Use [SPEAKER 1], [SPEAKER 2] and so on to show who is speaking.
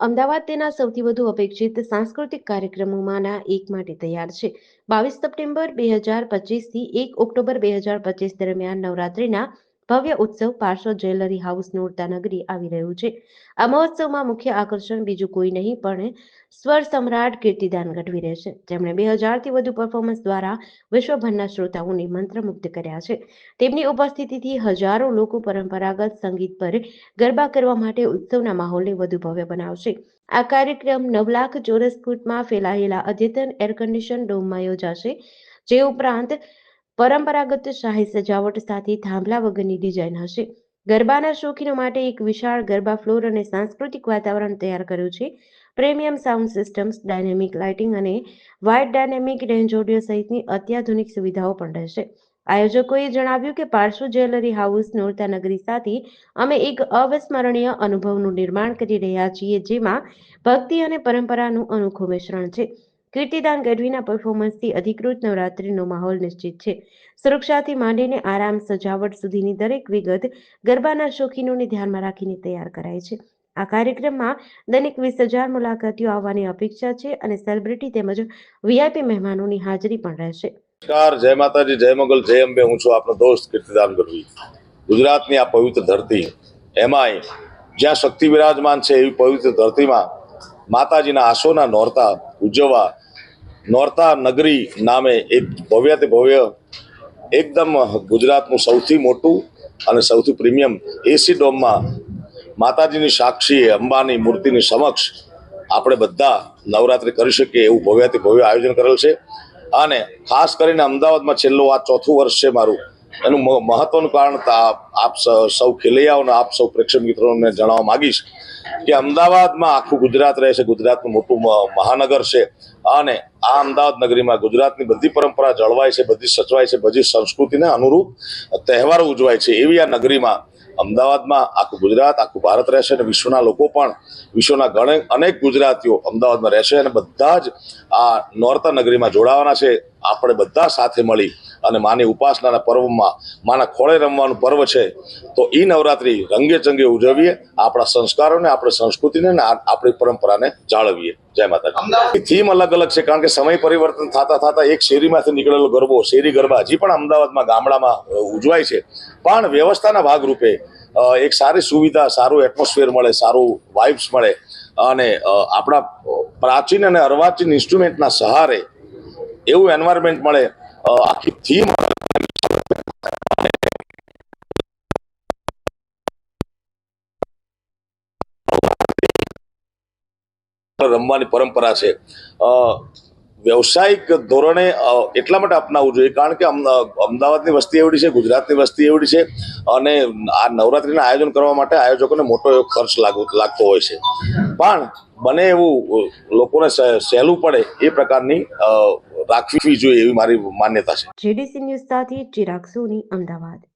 [SPEAKER 1] અમદાવાદ તેના સૌથી વધુ અપેક્ષિત સાંસ્કૃતિક કાર્યક્રમોમાંના એક માટે તૈયાર છે. બાવીસ સપ્ટેમ્બર બે હજાર પચીસથી એક ઓક્ટોબર બે હજાર પચીસ દરમિયાન નવરાત્રિના ભવ્ય ઉત્સવ પાર્શ્વ જ્વેલરી હાઉસ નોરતા નગરી આવી રહ્યું છે. આ મહોત્સવમાં મુખ્ય આકર્ષણ બીજું કોઈ નહીં, પણ સ્વર સમ્રાટ કીર્તિદાન ગઢવી રહેશે. જેમણે બે હજારથી વધુ પરફોર્મન્સ દ્વારા વિશ્વભરના શ્રોતાઓને મંત્રમુગ્ધ કર્યા છે. તેમની ઉપસ્થિતિથી હજારો લોકો પરંપરાગત સંગીત પર ગરબા કરવા માટે ઉત્સવના માહોલને વધુ ભવ્ય બનાવશે. આ કાર્યક્રમ નવ લાખ ચોરસ ફૂટમાં ફેલાયેલા અદ્યતન એર કન્ડિશન ડોમમાં યોજાશે. જે ઉપરાંત પરંપરાગત શાહી સજાવટ સાથે થાંભલા વગરની ડિઝાઇન હશે. ગરબાના શોખીનો માટે એક વિશાળ ગરબા ફ્લોર અને સાંસ્કૃતિક વાતાવરણ તૈયાર કર્યું છે. Premium sound systems, dynamic lighting અને વાઇડ ડાયનેમિક રેન્જ ઓડિયો સહિતની અત્યાધુનિક સુવિધાઓ પણ રહેશે. આયોજકોએ જણાવ્યું કે પાર્શ્વ જ્વેલરી હાઉસ નોરતા નગરી સાથે અમે એક અવિસ્મરણીય અનુભવનું નિર્માણ કરી રહ્યા છીએ, જેમાં ભક્તિ અને પરંપરાનું અનોખું મિશ્રણ છે. કીર્તિદાન ગઢવીના પરફોર્મન્સથી અધિકૃત નવરાત્રીનો માહોલ નિશ્ચિત છે. સુરક્ષાથી માંડીને આરામ, સજાવટ સુધીની દરેક વિગત ગરબાના શોખીનોને ધ્યાનમાં રાખીને તૈયાર કરાય છે. આ કાર્યક્રમમાં દૈનિક વીસ હજાર મુલાકાતીઓ આવવાની અપેક્ષા છે અને સેલિબ્રિટી તેમજ વીઆઈપી મહેમાનોની હાજરી પણ રહેશે.
[SPEAKER 2] નમસ્કાર, જય માતાજી, જય મંગલ, જય અંબે. હું છું આપનો દોસ્ત કીર્તિદાન ગઢવી. ગુજરાતની આ પવિત્ર ધરતી, એમાંય જ્યાં શક્તિ વિરાજમાન છે એવી પવિત્ર ધરતીમાં માતાજીના આસોના નોરતા ઉજવવા નોરતા નગરી નામે એક ભવ્ય ભવ્ય, એકદમ ગુજરાતનું સૌથી મોટું અને સૌથી પ્રીમિયમ એસી ડોમમાં માતાજીની સાક્ષીએ અંબાની મૂર્તિની સમક્ષ આપણે બધા નવરાત્રિ કરી શકીએ એવું ભવ્યથી ભવ્ય આયોજન કરેલ છે. અને ખાસ કરીને અમદાવાદમાં છેલ્લું આ ચોથું વર્ષ છે મારું. એનું મહત્વનું કારણ આપ સ- ખેલૈયાઓને આપ સૌ પ્રેક્ષક મિત્રોને જણાવવા માગીશ કે અમદાવાદમાં આખું ગુજરાત રહે છે ગુજરાતનું મોટું મહાનગર છે. અને આ અમદાવાદ નગરીમાં ગુજરાતની બધી પરંપરા જળવાય છે, બધી સચવાય છે, બધી સંસ્કૃતિને અનુરૂપ તહેવારો ઉજવાય છે. એવી આ નગરીમાં અમદાવાદમાં આખું ગુજરાત, આખું ભારત રહેશે અને વિશ્વના લોકો પણ, વિશ્વના ઘણે અનેક ગુજરાતીઓ અમદાવાદમાં રહેશે અને બધા જ આ નોર્તા નગરીમાં જોડાવાના છે. આપણે બધા સાથે મળી અને માની ઉપાસનાના પર્વમાં માના ખોળે રમવાનું પર્વ છે તો એ નવરાત્રી રંગે ચંગે ઉજવીએ આપણા સંસ્કારોને આપણી સંસ્કૃતિને અને આપણી પરંપરાને જાળવીએ. જય માતાજી. થીમ અલગ અલગ છે કારણ કે સમય પરિવર્તન થતા થતા એક શેરીમાંથી નીકળેલો ગરબો શેરી ગરબા હજી પણ અમદાવાદમાં ગામડામાં ઉજવાય છે. પણ વ્યવસ્થાના ભાગરૂપે એક સારી સુવિધા સારું એટમોસ્ફિયર મળે સારું વાઇબ્સ મળે. અને આપણા પ્રાચીન અને અર્વાચીન ઇન્સ્ટ્રુમેન્ટના સહારે એવું એન્વાયરમેન્ટ મળે આખી થીમ રમવાની પરંપરા છે. વ્યવસાયિક ધોરણે એટલા માટે અપનાવવું જોઈએ, કારણ કે અમદાવાદની વસ્તી એવડી છે, ગુજરાતની વસ્તી એવડી છે, અને આ નવરાત્રીના આયોજન કરવા માટે આયોજકોને મોટો એવો ખર્ચ લાગુ, લાગતો હોય છે. પણ બને એવું લોકોને સહે- સહેલું પડે એ પ્રકારની રાખવી જોઈએ એવી મારી માન્યતા છે.
[SPEAKER 1] જેડીસી ન્યૂઝ સાથે ચિરાગ સોની, અમદાવાદ.